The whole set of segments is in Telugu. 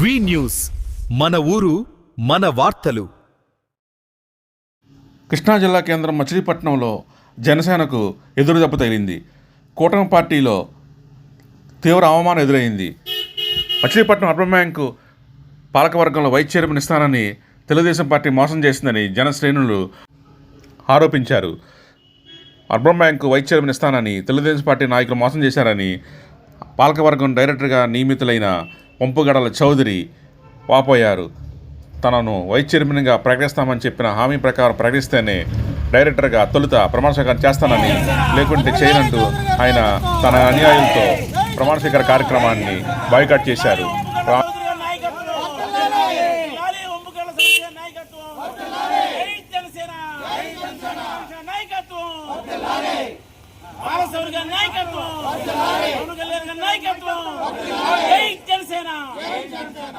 వి న్యూస్. మన ఊరు మన వార్తలు. కృష్ణా జిల్లా కేంద్రం మచిలీపట్నంలో జనసేనకు ఎదురు దెబ్బ తగిలింది. కూటమి పార్టీలో తీవ్ర అవమానం ఎదురైంది. మచిలీపట్నం అర్బన్ బ్యాంకు పాలకవర్గంలో వైస్ చైర్మన్ ఇస్తానని తెలుగుదేశం పార్టీ మోసం చేసిందని జన శ్రేణులు ఆరోపించారు. అర్బన్ బ్యాంకు వైస్ చైర్మన్ ఇస్తానని తెలుగుదేశం పార్టీ నాయకులు మోసం చేశారని పాలకవర్గం డైరెక్టర్గా నియమితులైన వంపుగడల చౌదరి వాపోయారు. తనను వైస్ చైర్మన్గా ప్రకటిస్తామని చెప్పిన హామీ ప్రకారం ప్రకటిస్తేనే డైరెక్టర్గా తొలుత ప్రమాణస్వీకారం చేస్తానని లేకుంటే చేయనంటూ ఆయన తన అనుయాయులతో ప్రమాణస్వీకార కార్యక్రమాన్ని బాయ్కాట్ చేశారు. నాయకత్వం నాయకత్వం. జనసేన!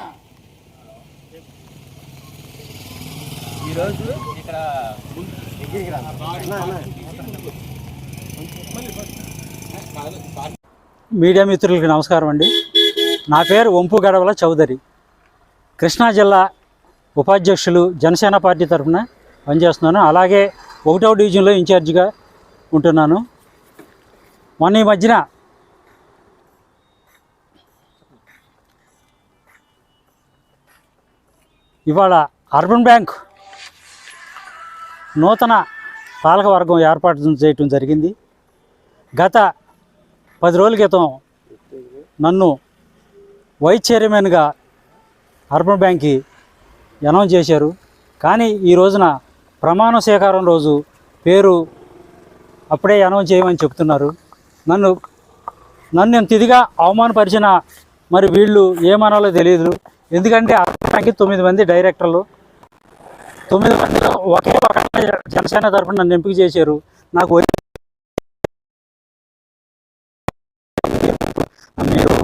ఈరోజు ఇక్కడ మీడియా మిత్రులకి నమస్కారం అండి. నా పేరు వంపు గడవల చౌదరి. కృష్ణా జిల్లా ఉపాధ్యక్షులు జనసేన పార్టీ తరఫున పనిచేస్తున్నాను. అలాగే ఒకటవ డివిజన్లో ఇన్ఛార్జిగా ఉంటున్నాను. మొన్న ఈ మధ్యన ఇవాళ అర్బన్ బ్యాంక్ నూతన పాలకవర్గం ఏర్పాటు చేయటం జరిగింది. గత పది రోజుల క్రితం నన్ను వైస్ చైర్మన్గా అర్బన్ బ్యాంక్కి అనౌన్స్ చేశారు. కానీ ఈ రోజున ప్రమాణ స్వీకారం రోజు పేరు అప్పుడే అనౌన్స్ చేయమని చెప్తున్నారు. నన్ను నన్ను తిదిగా ఇదిగా అవమానపరిచిన మరి వీళ్ళు ఏమనాలో తెలియదు ఎందుకంటే అర్బన్ తొమ్మిది మంది డైరెక్టర్లు. తొమ్మిది మందిలో ఒకే ఒక జనసేన తరఫున నన్ను ఎంపిక చేశారు. నాకు మీరు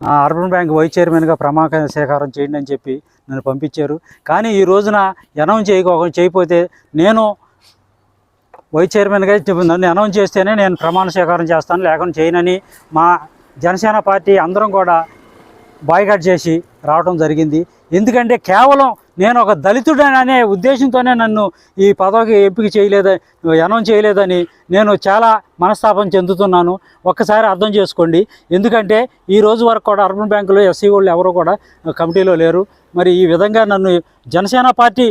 అర్బన్ బ్యాంక్ వైస్ చైర్మన్గా ప్రమాణ స్వీకారం చేయండి అని చెప్పి నన్ను పంపించారు. కానీ ఈ రోజున అనౌన్స్ చేయకో చేయకపోతే నేను వైస్ చైర్మన్గా నన్ను అనౌన్స్ చేస్తేనే నేను ప్రమాణ స్వీకారం చేస్తాను లేకుండా చేయనని మా జనసేన పార్టీ అందరం కూడా బాయ్కట్ చేసి రావడం జరిగింది. ఎందుకంటే కేవలం నేను ఒక దళితుడననే ఉద్దేశంతోనే నన్ను ఈ పదవికి ఎంపిక చేయలేదని అనౌన్స్ చేయలేదని నేను చాలా మనస్తాపం చెందుతున్నాను. ఒక్కసారి అర్థం చేసుకోండి. ఎందుకంటే ఈ రోజు వరకు కూడా అర్బన్ బ్యాంకులో ఎస్సీ వాళ్ళు ఎవరు కూడా కమిటీలో లేరు. మరి ఈ విధంగా నన్ను జనసేన పార్టీ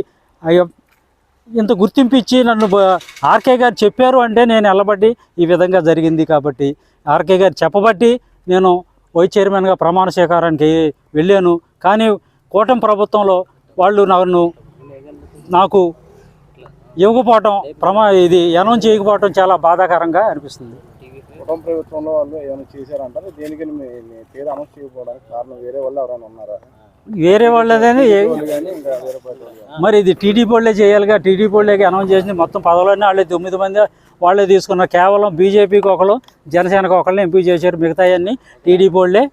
ఇంత గుర్తింపు ఇచ్చి నన్ను ఆర్కే గారు చెప్పారు అంటే నేను వెళ్ళబట్టి ఈ విధంగా జరిగింది కాబట్టి ఆర్కే గారు చెప్పబట్టి నేను వైస్ చైర్మన్గా ప్రమాణ స్వీకారానికి వెళ్ళాను. కానీ కూటమి ప్రభుత్వంలో వాళ్ళు నన్ను నాకు ఇవ్వకపోవటం ప్రమా ఇది అనౌన్స్ చేయకపోవటం చాలా బాధాకరంగా అనిపిస్తుంది. కుటుంబ ప్రభుత్వంలో వాళ్ళు ఏమైనా చేశారంటారు? దేనికని మీ అనౌన్స్ చేయకపోవడానికి కారణం వేరే వాళ్ళు ఎవరైనా ఉన్నారా? వేరే వాళ్ళదని మరి ఇది టీడీపీ వాళ్ళే చేయాలిగా. టీడీపీ వాళ్ళకి అనౌన్స్ చేసింది మొత్తం పదవులన్నీ వాళ్ళే తొమ్మిది మంది వాళ్ళే తీసుకున్నారు కేవలం బీజేపీకి ఒకరు జనసేనకు ఒకరిని ఎంపీ చేశారు. మిగతాయన్నీ టీడీపీ వాళ్ళే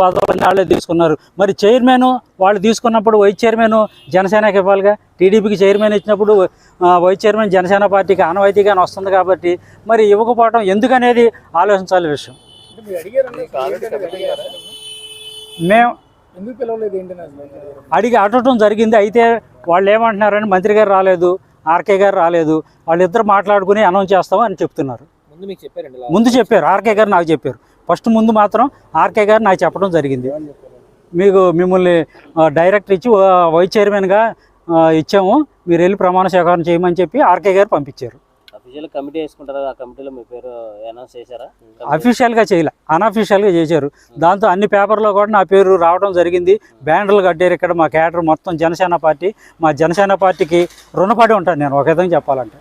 పదవులన్నీ వాళ్ళే తీసుకున్నారు. మరి చైర్మన్ వాళ్ళు తీసుకున్నప్పుడు వైస్ చైర్మన్ జనసేనకి ఇవ్వాలిగా. టీడీపీకి చైర్మన్ ఇచ్చినప్పుడు వైస్ చైర్మన్ జనసేన పార్టీకి ఆనవాయితీగానే వస్తుంది కాబట్టి మరి ఇవ్వకపోవడం ఎందుకనేది ఆలోచించాలి విషయం? మేము ఎందుకు పిలవలేదు ఏంటని అసలు? అడిగి అడగటం జరిగింది. అయితే వాళ్ళు ఏమంటున్నారని మంత్రి గారు రాలేదు ఆర్కే గారు రాలేదు. వాళ్ళిద్దరు మాట్లాడుకుని అనౌన్స్ చేస్తాం అని చెప్తున్నారు. ముందు మీకు చెప్పారండి ముందు చెప్పారు. ఆర్కే గారు నాకు చెప్పారు. ఫస్ట్ ముందు మాత్రం ఆర్కే గారు నాకు చెప్పడం జరిగింది. మీకు మిమ్మల్ని ఆ, డైరెక్టర్ ఇచ్చి వైస్ చైర్మన్గా ఇచ్చాము. మీరు వెళ్ళి ప్రమాణ స్వీకారం చేయమని చెప్పి ఆర్కే గారు పంపించారు. అఫీషియల్ కమిటీ వేసుకుంటారు? ఆ కమిటీలో మీ పేరు అనౌన్స్ చేశారా? అఫీషియల్గా చేయలే. అన్అఫీషియల్గా చేశారు. దాంతో అన్ని పేపర్లో కూడా నా పేరు రావడం జరిగింది. బ్యానర్లు కట్టారు ఇక్కడ మా క్యాడర్ మొత్తం జనసేన పార్టీ. మా జనసేన పార్టీకి రుణపడి ఉంటాను నేను ఒక విధంగా చెప్పాలంటే.